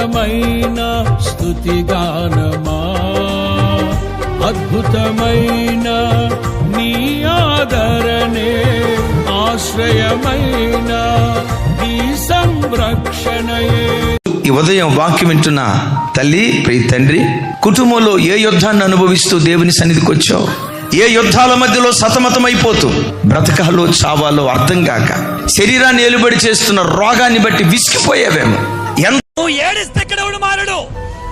అనంతమైన స్థుతిగానమా అద్భుతమైన నీ ఆదరణే ఆశ్రయమైన నీ సంరక్షణయే. ఈ ఉదయం వాక్యం వింటున్న తల్లి ప్రియ తండ్రి కుటుంబంలో ఏ యుద్ధాన్ని అనుభవిస్తూ దేవుని సన్నిధికి వచ్చావు? ఏ యుద్ధాల మధ్యలో సతమతమైపోతూ? బ్రతకాలో చావాలో అర్థం కాక శరీరాన్ని ఏలుబడి చేస్తున్న రోగాన్ని బట్టి విసిగిపోయావేమో? ఎంత నువ్వు ఏడిస్తే ఇక్కడ ఎవడు మారడు?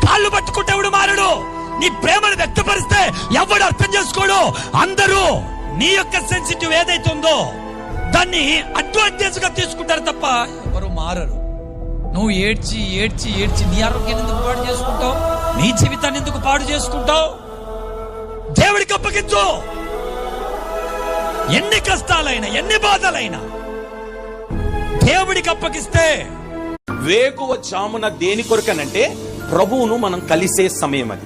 కాళ్ళు పట్టుకుంటే ఎవడు మారడు? నీ ప్రేమను వ్యక్తపరిస్తే ఎవడు అర్థం చేసుకోడు? అందరూ నీ యొక్క సెన్సిటివ్ ఏదైతే ఉందో దాన్ని అడ్వాంటేజ్గా తీసుకుంటారు తప్ప ఎవరు మారరు. నువ్వు ఏడ్చి ఏడ్చి ఏడ్చి నీ ఆరోగ్యాన్ని ఎందుకు పాడు చేసుకుంటావు? నీ జీవితాన్ని ఎందుకు పాడు చేసుకుంటావు? దేవుడికి అప్పగించు. ఎన్ని కష్టాలైనా ఎన్ని బాధలైనా దేవుడికి అప్పగిస్తే వేకువ జామున దేని కొరకనంటే ప్రభువును మనం కలిసే సమయం అది.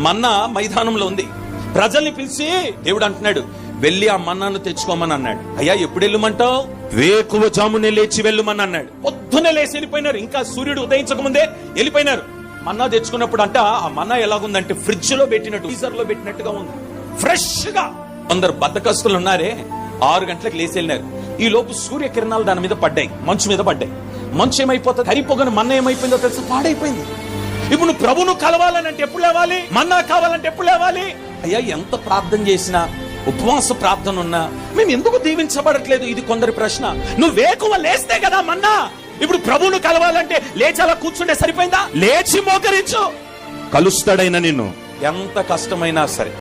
మన్నా మైదానంలో ఉంది. ప్రజల్ని పిలిచి దేవుడు అంటున్నాడు వెళ్ళి ఆ మన్నాను తెచ్చుకోమని అన్నాడు. అయ్యా ఎప్పుడు వెళ్ళమంటావు? వేకువ జామునే లేచి వెళ్ళమని అన్నాడు. పొద్దునే లేచి వెళ్ళిపోయినారు. ఇంకా సూర్యుడు ఉదయించక ముందే వెళ్ళిపోయినారు. మన్నా తెచ్చుకున్నప్పుడు అంట ఆ మన్నా ఎలాగుందంటే ఫ్రిడ్జ్లో పెట్టినట్టు ఫ్రీజర్లో పెట్టినట్టుగా ఉంది. ఫ్రెష్గా కొందరు బద్దకస్తులు ఉన్నారే ఆరు గంటలకు లేచి వెళ్ళినారు. ఈ లోపు సూర్యకిరణాలు దాని మీద పడ్డాయి మంచు మీద పడ్డాయి. మంచు ఏమైపోతుంది కరిపోగని మన్న ఏమైపోయిందో తెలుసా? పాడైపోయింది. ఇప్పుడు నువ్వు ప్రభును కలవాలని అంటే ఎప్పుడు లేవాలి? మన్నా కావాలంటే ఎప్పుడు లేవాలి? అయ్యా ఎంత ప్రార్థన చేసినా ఉపవాస ప్రార్థన ఉన్నా మేము ఎందుకు దీవించబడట్లేదు? ఇది కొందరి ప్రశ్న. నువ్వు వేకువ లేస్తే కదా మన్నా? ఇప్పుడు ప్రభువును కలవాలంటే లేచి అలా కూర్చుంటే సరిపోయిందా? లేచి మోకరించు. కలుస్తాడైనా నిన్ను. ఎంత కష్టమైనా సరే.